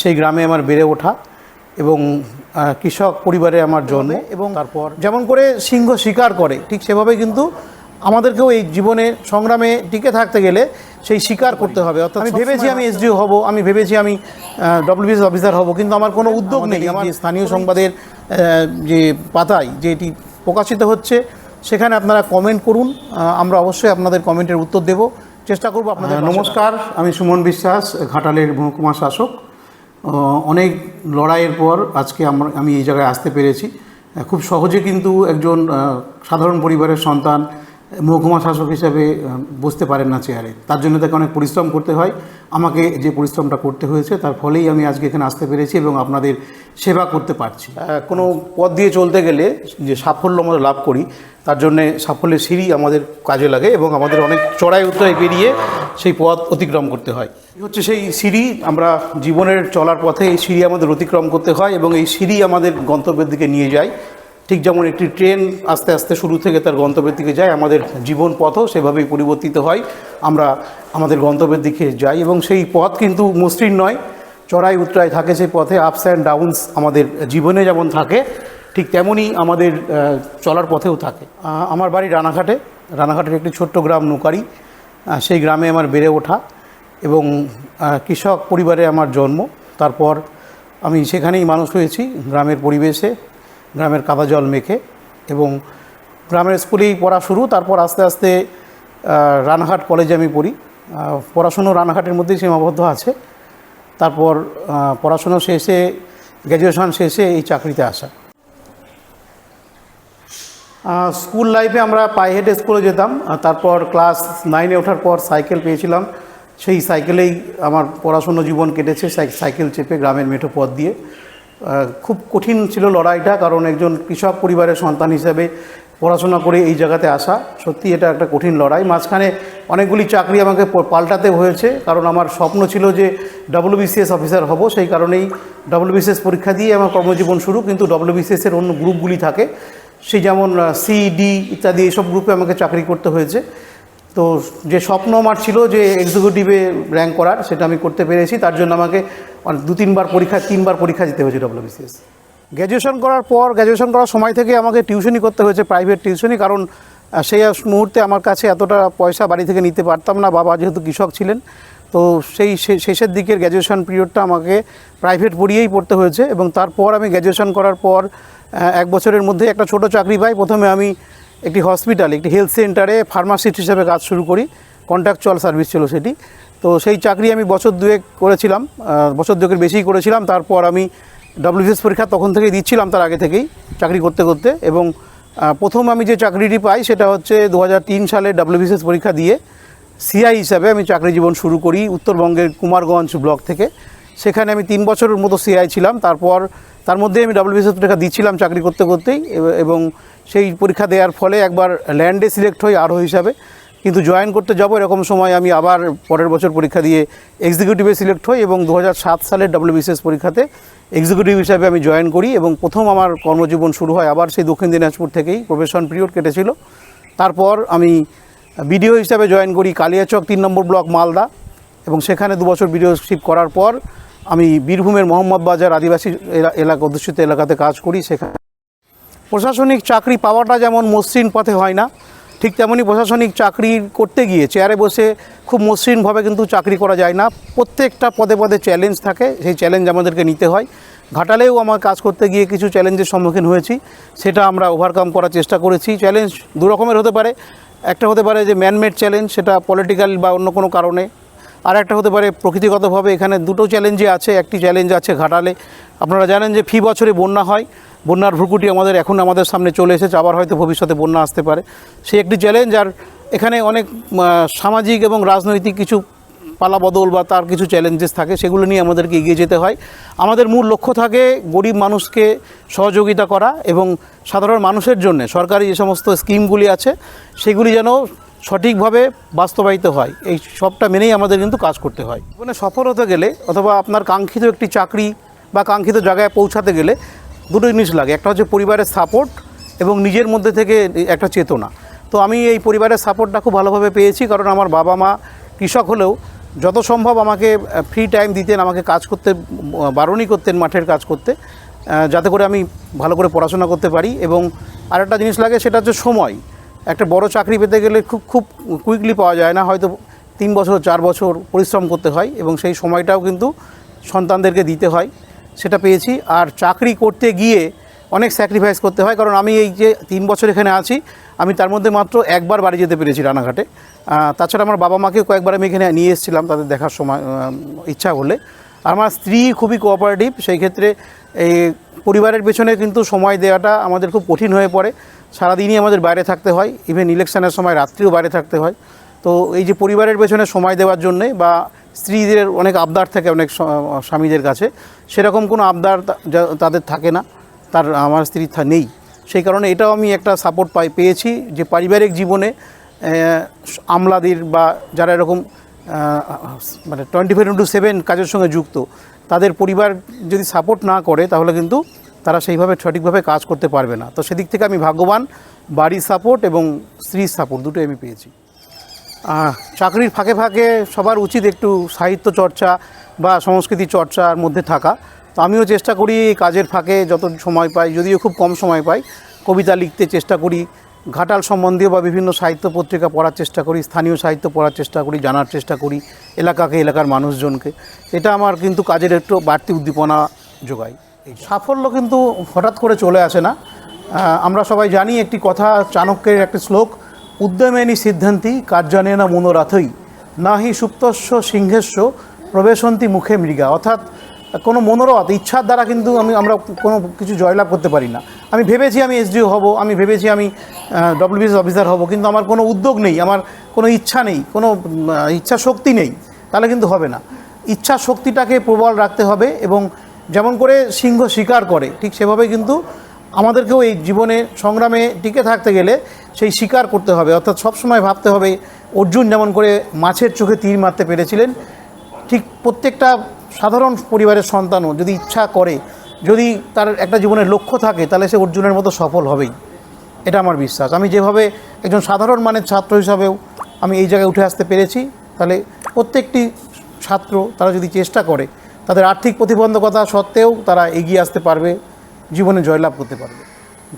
সেই গ্রামে আমার বেড়ে ওঠা এবং কৃষক পরিবারে আমার জন্ম। এবং তারপর? যেমন করে সিংহ শিকার করে ঠিক সেভাবে কিন্তু আমাদেরকেও এই জীবনে সংগ্রামে টিকে থাকতে গেলে সেই শিকার করতে হবে। অর্থাৎ আমি ভেবেছি আমি এসডিও হব আমি ভেবেছি আমি ডব্লিউবিএস অফিসার হব কিন্তু আমার কোনো উদ্যোগ নেই। আমার স্থানীয় সংবাদের যে পাতায় যে এটি প্রকাশিত হচ্ছে সেখানে আপনারা কমেন্ট করুন। আমরা অবশ্যই আপনাদের কমেন্টের উত্তর দেব। চেষ্টা করব আপনাদের নমস্কার আমি সুমন বিশ্বাস ঘাটালের মহকুমা শাসক। অনেক লড়াইয়ের পর আজকে আমরা আমি এই জায়গায় আসতে পেরেছি। খুব সহজে কিন্তু একজন সাধারণ পরিবারের সন্তান মহকুমা শাসক হিসাবে বসতে পারেন না চেয়ারে। তার জন্য তাকে অনেক পরিশ্রম করতে হয়। আমাকে যে পরিশ্রমটা করতে হয়েছে, তার ফলেই আমি আজকে এখানে আসতে পেরেছি এবং আপনাদের সেবা করতে পারছি। কোনো পথ দিয়ে চলতে গেলে যে সাফল্য আমরা লাভ করি, তার জন্যে সাফল্যের সিঁড়ি আমাদের কাজে লাগে এবং আমাদের অনেক চড়াই উত্তরায় পেরিয়ে সেই পথ অতিক্রম করতে হয়। হচ্ছে সেই সিঁড়ি। আমরা জীবনের চলার পথে এই সিঁড়ি আমাদের অতিক্রম করতে হয় এবং এই সিঁড়ি আমাদের গন্তব্যের দিকে নিয়ে যায়। ঠিক যেমন একটি ট্রেন আস্তে আস্তে শুরু থেকে তার গন্তব্যের দিকে যায়, আমাদের জীবন পথও সেভাবেই পরিবর্তিত হয়। আমরা আমাদের গন্তব্যের দিকে যাই এবং সেই পথ কিন্তু মসৃণ নয়। চড়াই উতরাই থাকে সেই পথে আপস অ্যান্ড ডাউনস আমাদের জীবনে যেমন থাকে, ঠিক তেমনই আমাদের চলার পথেও থাকে। আমার বাড়ি রানাঘাটে। রানাঘাটের একটি ছোট্ট গ্রাম নৌকারি। সেই গ্রামে আমার বেড়ে ওঠা এবং কৃষক পরিবারে আমার জন্ম। তারপর আমি সেখানেই মানুষ হয়েছি গ্রামের পরিবেশে, গ্রামের কাদা জল মেখে এবং গ্রামের স্কুলেই পড়া শুরু। তারপর আস্তে আস্তে রানাঘাট কলেজে আমি পড়ি। পড়াশুনো রানাঘাটের মধ্যেই সীমাবদ্ধ আছে। তারপর পড়াশুনো শেষে গ্র্যাজুয়েশন শেষে এই চাকরিতে আসা। স্কুল লাইফে আমরা পায়ে স্কুলে যেতাম তারপর ক্লাস নাইনে ওঠার পর সাইকেল পেয়েছিলাম। সেই সাইকেলেই আমার পড়াশুনো জীবন কেটেছে সাইকেল চেপে গ্রামের মেঠো পথ দিয়ে। খুব কঠিন ছিল লড়াইটা, কারণ একজন কৃষক পরিবারের সন্তান হিসেবে পড়াশোনা করে এই জায়গাতে আসা, সত্যি এটা একটা কঠিন লড়াই। মাঝখানে অনেকগুলি চাকরি আমাকে পাল্টাতে হয়েছে, কারণ আমার স্বপ্ন ছিল যে ডব্লিউবিসিএস অফিসার হব, সেই কারণেই ডব্লিউবিসিএস পরীক্ষা দিয়ে আমার কর্মজীবন শুরু, কিন্তু ডব্লিউবিসিএস এর অন্য গ্রুপগুলি থাকে। সেই যেমন সি ডি ইত্যাদি এইসব গ্রুপে আমাকে চাকরি করতে হয়েছে। তো যে স্বপ্ন আমার ছিল যে এক্সিকিউটিভে র্যাঙ্ক করার, সেটা আমি করতে পেরেছি। তার জন্য আমাকে দু, তিনবার পরীক্ষা তিনবার পরীক্ষা দিতে হয়েছে ডব্লিউবিসিএস গ্র্যাজুয়েশন করার পর গ্র্যাজুয়েশন করার সময় থেকে আমাকে টিউশনি করতে হয়েছে প্রাইভেট টিউশনি কারণ সেই মুহূর্তে আমার কাছে এতটা পয়সা বাড়ি থেকে নিতে পারতাম না। বাবা যেহেতু কৃষক ছিলেন তো সেই শেষের দিকের গ্র্যাজুয়েশন পিরিয়ডটা আমাকে প্রাইভেট পড়িয়েই পড়তে হয়েছে এবং তারপর আমি গ্র্যাজুয়েশন করার পর এক বছরের মধ্যে একটা ছোট চাকরি পাই। প্রথমে আমি একটি হসপিটালে একটি হেলথ সেন্টারে ফার্মাসিস্ট হিসেবে কাজ শুরু করি। কন্ট্রাকচুয়াল সার্ভিস ছিল সেটি। তো সেই চাকরি আমি বছর দুয়েক করেছিলাম বছর দুয়েকের বেশিই করেছিলাম। তারপর আমি ডব্লিউবিএস পরীক্ষা তখন থেকেই দিচ্ছিলাম তার আগে থেকেই চাকরি করতে করতে এবং প্রথম আমি যে চাকরিটি পাই সেটা হচ্ছে দু হাজার তিন সালে ডব্লিউবিএস পরীক্ষা দিয়ে সিআই হিসাবে আমি চাকরি জীবন শুরু করি উত্তরবঙ্গের কুমারগঞ্জ ব্লক থেকে। সেখানে আমি তিন বছরের মতো সিআই ছিলাম। তারপর তার মধ্যে আমি ডব্লিউবিএস পরীক্ষা দিচ্ছিলাম চাকরি করতে করতেই এবং সেই পরীক্ষা দেওয়ার ফলে একবার ল্যান্ডে সিলেক্ট হই আরও হিসাবে। কিন্তু জয়েন করতে যাব এরকম সময় আমি আবার পরের বছর পরীক্ষা দিয়ে এক্সিকিউটিভে সিলেক্ট হই এবং দু হাজার সাত সালের ডব্লিউবিসিএস পরীক্ষাতে এক্সিকিউটিভ হিসাবে আমি জয়েন করি এবং প্রথম আমার কর্মজীবন শুরু হয় আবার সেই দক্ষিণ দিনাজপুর থেকেই প্রফেশন পিরিয়ড কেটেছিল। তারপর আমি বিডিও হিসাবে জয়েন করি কালিয়াচক তিন নম্বর ব্লক মালদা। এবং সেখানে দু বছর বিডিওশিপ করার পর আমি বীরভূমের মোহাম্মদ বাজার আদিবাসী এলা- এলাকা, অধ্যুষিত এলাকাতে কাজ করি সেখানে। প্রশাসনিক চাকরি পাওয়াটা যেমন মসৃণ পথে হয় না, ঠিক তেমনই প্রশাসনিক চাকরি করতে গিয়ে চেয়ারে বসে খুব মসৃণভাবে কিন্তু চাকরি করা যায় না। প্রত্যেকটা পদে পদে চ্যালেঞ্জ থাকে, সেই চ্যালেঞ্জ আমাদেরকে নিতে হয়। ঘাটালেও আমার কাজ করতে গিয়ে কিছু চ্যালেঞ্জের সম্মুখীন হয়েছি, সেটা আমরা ওভারকাম করার চেষ্টা করেছি। চ্যালেঞ্জ দু রকমের হতে পারে একটা হতে পারে যে ম্যানমেড চ্যালেঞ্জ সেটা পলিটিক্যাল বা অন্য কোনো কারণে। আর একটা হতে পারে প্রকৃতিগতভাবে এখানে দুটো চ্যালেঞ্জই আছে, একটি চ্যালেঞ্জ আছে ঘাটালে। আপনারা জানেন যে ফি বছরে বন্যা হয়, বন্যার ভ্রুকুটি আমাদের এখন আমাদের সামনে চলে এসেছে, আবার হয়তো ভবিষ্যতে বন্যা আসতে পারে। সেই একটি চ্যালেঞ্জ আর এখানে অনেক সামাজিক এবং রাজনৈতিক কিছু পালাবদল বা তার কিছু চ্যালেঞ্জেস থাকে, সেগুলো নিয়ে আমাদেরকে এগিয়ে যেতে হয়। আমাদের মূল লক্ষ্য থাকে গরিব মানুষকে সহযোগিতা করা এবং সাধারণ মানুষের জন্য সরকারি যে সমস্ত স্কিমগুলি আছে, সেগুলি যেন সঠিকভাবে বাস্তবায়িত হয়। এই সবটা মেনেই আমাদের কিন্তু কাজ করতে হয়। জীবনে সফল হতে গেলে অথবা আপনার কাঙ্ক্ষিত একটি চাকরি বা কাঙ্ক্ষিত জায়গায় পৌঁছাতে গেলে দুটো জিনিস লাগে। একটা হচ্ছে পরিবারের সাপোর্ট এবং নিজের মধ্যে থেকে একটা চেতনা। তো আমি এই পরিবারের সাপোর্টটা খুব ভালোভাবে পেয়েছি, কারণ আমার বাবা মা কৃষক হলেও যত সম্ভব আমাকে ফ্রি টাইম দিতেন, আমাকে কাজ করতে বারণই করতেন, মাঠের কাজ করতে যাতে করে আমি ভালো করে পড়াশোনা করতে পারি। এবং আরেকটা জিনিস লাগে, সেটা হচ্ছে সময়। একটা বড় চাকরি পেতে গেলে খুব খুব কুইকলি পাওয়া যায় না। হয়তো তিন বছর, চার বছর পরিশ্রম করতে হয় এবং সেই সময়টাও কিন্তু সন্তানদেরকে দিতে হয়, সেটা পেয়েছি। আর চাকরি করতে গিয়ে অনেক স্যাক্রিফাইস করতে হয়। কারণ আমি এই যে তিন বছর এখানে আছি, আমি তার মধ্যে মাত্র একবার বাড়ি যেতে পেরেছি রানাঘাটে। তাছাড়া আমার বাবা মাকে কয়েকবার আমি এখানে নিয়ে এসেছিলাম তাদের দেখার সময় ইচ্ছা হলে আমার স্ত্রী খুবই কোঅপারেটিভ সেই ক্ষেত্রে এই পরিবারের পেছনে কিন্তু সময় দেওয়াটা আমাদের খুব কঠিন হয়ে পড়ে। সারাদিনই আমাদের বাইরে থাকতে হয় ইভেন ইলেকশনের সময় রাত্রিও বাইরে থাকতে হয়। তো এই যে পরিবারের পেছনে সময় দেওয়ার জন্যে বা স্ত্রীদের অনেক আবদার থাকে অনেক স্বামীদের কাছে, সেরকম কোনো আবদার তাদের থাকে না। তার, আমার স্ত্রী নেই। সেই কারণে এটাও আমি একটা সাপোর্ট পাই, পেয়েছি যে পারিবারিক জীবনে আমলাদের বা যারা এরকম মানে টোয়েন্টি ফোর ইন্টু সেভেন কাজের সঙ্গে যুক্ত, তাদের পরিবার যদি সাপোর্ট না করে, তাহলে কিন্তু তারা সেইভাবে সঠিকভাবে কাজ করতে পারবে না। তো সেদিক থেকে আমি ভাগ্যবান, বাড়ির সাপোর্ট এবং স্ত্রীর সাপোর্ট দুটোই আমি পেয়েছি। চাকরির ফাঁকে ফাঁকে সবার উচিত একটু সাহিত্য চর্চা বা সংস্কৃতি চর্চার মধ্যে থাকা। তো আমিও চেষ্টা করি কাজের ফাঁকে যত সময় পাই, যদিও খুব কম সময় পাই, কবিতা লিখতে চেষ্টা করি, ঘাটাল সম্বন্ধীয় বা বিভিন্ন সাহিত্য পত্রিকা পড়ার চেষ্টা করি, স্থানীয় সাহিত্য পড়ার চেষ্টা করি, জানার চেষ্টা করি, এলাকাকে, এলাকার মানুষজনকে। এটা আমার কিন্তু কাজের একটু বাড়তি উদ্দীপনা যোগায়। সাফল্য কিন্তু হঠাৎ করে চলে আসে না। আমরা সবাই জানি একটি কথা, চাণক্যের একটি শ্লোক, উদ্যমেনী সিদ্ধান্তি কার্যানে না মনোরাথই না হি সুপ্তস্য সিংহেস্য প্রবেশন্তি মুখে মৃগা। অর্থাৎ কোনো মনোরথ, ইচ্ছার দ্বারা কিন্তু আমি, আমরা কোনো কিছু জয়লাভ করতে পারি না। আমি ভেবেছি আমি এসডিও হব, আমি ভেবেছি আমি ডব্লিউবিএস অফিসার হব, কিন্তু আমার কোনো উদ্যোগ নেই, আমার কোনো ইচ্ছা নেই, কোনো ইচ্ছা শক্তি নেই, তাহলে কিন্তু হবে না। ইচ্ছা শক্তিটাকে প্রবল রাখতে হবে এবং যেমন করে সিংহ শিকার করে, ঠিক সেভাবে কিন্তু আমাদেরকেও এই জীবনে সংগ্রামে টিকে থাকতে গেলে সেই শিকার করতে হবে। অর্থাৎ সবসময় ভাবতে হবে, অর্জুন যেমন করে মাছের চোখে তীর মারতে পেরেছিলেন, ঠিক প্রত্যেকটা সাধারণ পরিবারের সন্তানও যদি ইচ্ছা করে, যদি তার একটা জীবনের লক্ষ্য থাকে, তাহলে সে অর্জুনের মতো সফল হবেই। এটা আমার বিশ্বাস। আমি যেভাবে একজন সাধারণ মানের ছাত্র হিসাবেও আমি এই জায়গায় উঠে আসতে পেরেছি, তাহলে প্রত্যেকটি ছাত্র তারা যদি চেষ্টা করে, তাদের আর্থিক প্রতিবন্ধকতা সত্ত্বেও তারা এগিয়ে আসতে পারবে, জীবনে জয়লাভ করতে পারবে।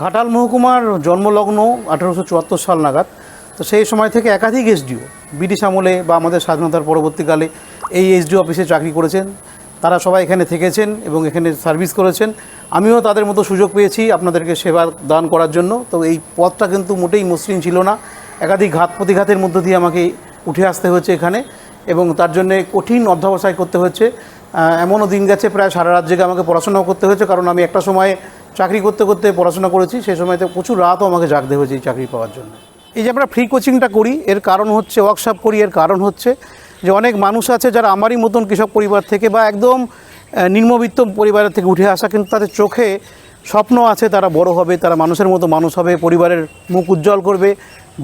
ঘাটাল মহকুমার জন্মলগ্ন আঠেরোশো চুয়াত্তর সাল নাগাদ, তো সেই সময় থেকে একাধিক এসডিও, ব্রিটিশ আমলে বা আমাদের স্বাধীনতার পরবর্তীকালে এই এসডিও অফিসে চাকরি করেছেন। তারা সবাই এখানে থেকেছেন এবং এখানে সার্ভিস করেছেন। আমিও তাদের মতো সুযোগ পেয়েছি আপনাদেরকে সেবা দান করার জন্য। তো এই পথটা কিন্তু মোটেই মসৃণ ছিল না। একাধিক ঘাত প্রতিঘাতের মধ্য দিয়ে আমাকে উঠে আসতে হয়েছে এখানে এবং তার জন্যে কঠিন অধ্যবসায় করতে হচ্ছে এমনও দিন গেছে প্রায় সারা রাত জেগে আমাকে পড়াশোনাও করতে হয়েছে কারণ আমি একটা সময়ে চাকরি করতে করতে পড়াশোনা করেছি। সেই সময়তে প্রচুর রাতও আমাকে জাগতে হয়েছে এই চাকরি পাওয়ার জন্য। এই যে আমরা ফ্রি কোচিংটা করি, এর কারণ হচ্ছে ওয়ার্কশপ করি, এর কারণ হচ্ছে যে অনেক মানুষ আছে যারা আমারই মতন কৃষক পরিবার থেকে বা একদম নিম্নবিত্ত পরিবারের থেকে উঠে আসা, কিন্তু তাদের চোখে স্বপ্ন আছে তারা বড় হবে, তারা মানুষের মতো মানুষ হবে, পরিবারের মুখ উজ্জ্বল করবে,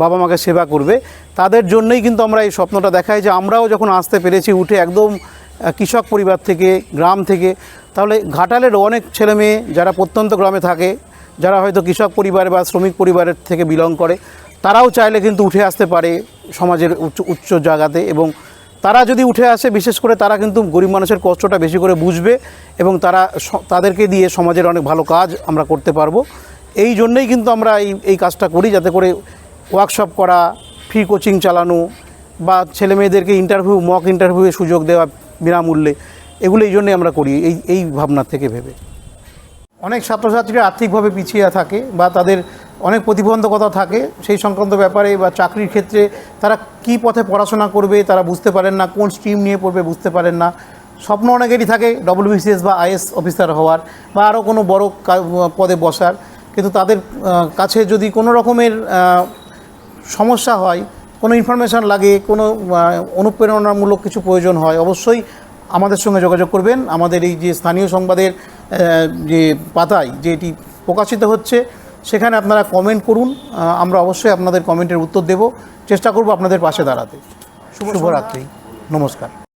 বাবা মাকে সেবা করবে। তাদের জন্যই কিন্তু আমরা এই স্বপ্নটা দেখাই যে আমরাও যখন আসতে পেরেছি, উঠে একদম কৃষক পরিবার থেকে, গ্রাম থেকে, তাহলে ঘাটালের অনেক ছেলে মেয়ে যারা প্রত্যন্ত গ্রামে থাকে, যারা হয়তো কৃষক পরিবার বা শ্রমিক পরিবারের থেকে বিলং করে, তারাও চাইলে কিন্তু উঠে আসতে পারে সমাজের উচ্চ উচ্চ জায়গাতে এবং তারা যদি উঠে আসে, বিশেষ করে তারা কিন্তু গরিব মানুষের কষ্টটা বেশি করে বুঝবে এবং তারা তাদেরকে দিয়ে সমাজের অনেক ভালো কাজ আমরা করতে পারব। এই জন্যই কিন্তু আমরা এই এই কাজটা করি, যাতে করে ওয়ার্কশপ করা ফ্রি কোচিং চালানো বা ছেলে মেয়েদেরকে ইন্টারভিউ মক ইন্টারভিউয়ে সুযোগ দেওয়া বিনামূল্যে, এগুলো এই জন্যই আমরা করি, এই এই ভাবনা থেকে ভেবে। অনেক ছাত্রছাত্রীরা আর্থিকভাবে পিছিয়ে থাকে বা তাদের অনেক প্রতিবন্ধকতা থাকে, সেই সংক্রান্ত ব্যাপারে বা চাকরির ক্ষেত্রে তারা কি পথে পড়াশোনা করবে তারা বুঝতে পারেন না, কোন স্ট্রিম নিয়ে পড়বে বুঝতে পারেন না। স্বপ্ন অনেকেরই থাকে ডব্লিউবিসিএস বা আইএস অফিসার হওয়ার বা আরও কোনো বড় পদে বসার। কিন্তু তাদের কাছে যদি কোনো রকমের সমস্যা হয়, কোনো ইনফরমেশান লাগে, কোনো অনুপ্রেরণামূলক কিছু প্রয়োজন হয়, অবশ্যই আমাদের সঙ্গে যোগাযোগ করবেন। আমাদের এই যে স্থানীয় সংবাদের যে পাতায় যে এটি প্রকাশিত হচ্ছে সেখানে আপনারা কমেন্ট করুন। আমরা অবশ্যই আপনাদের কমেন্টের উত্তর দেব। চেষ্টা করব আপনাদের পাশে দাঁড়াতে। শুভরাত্রি। নমস্কার।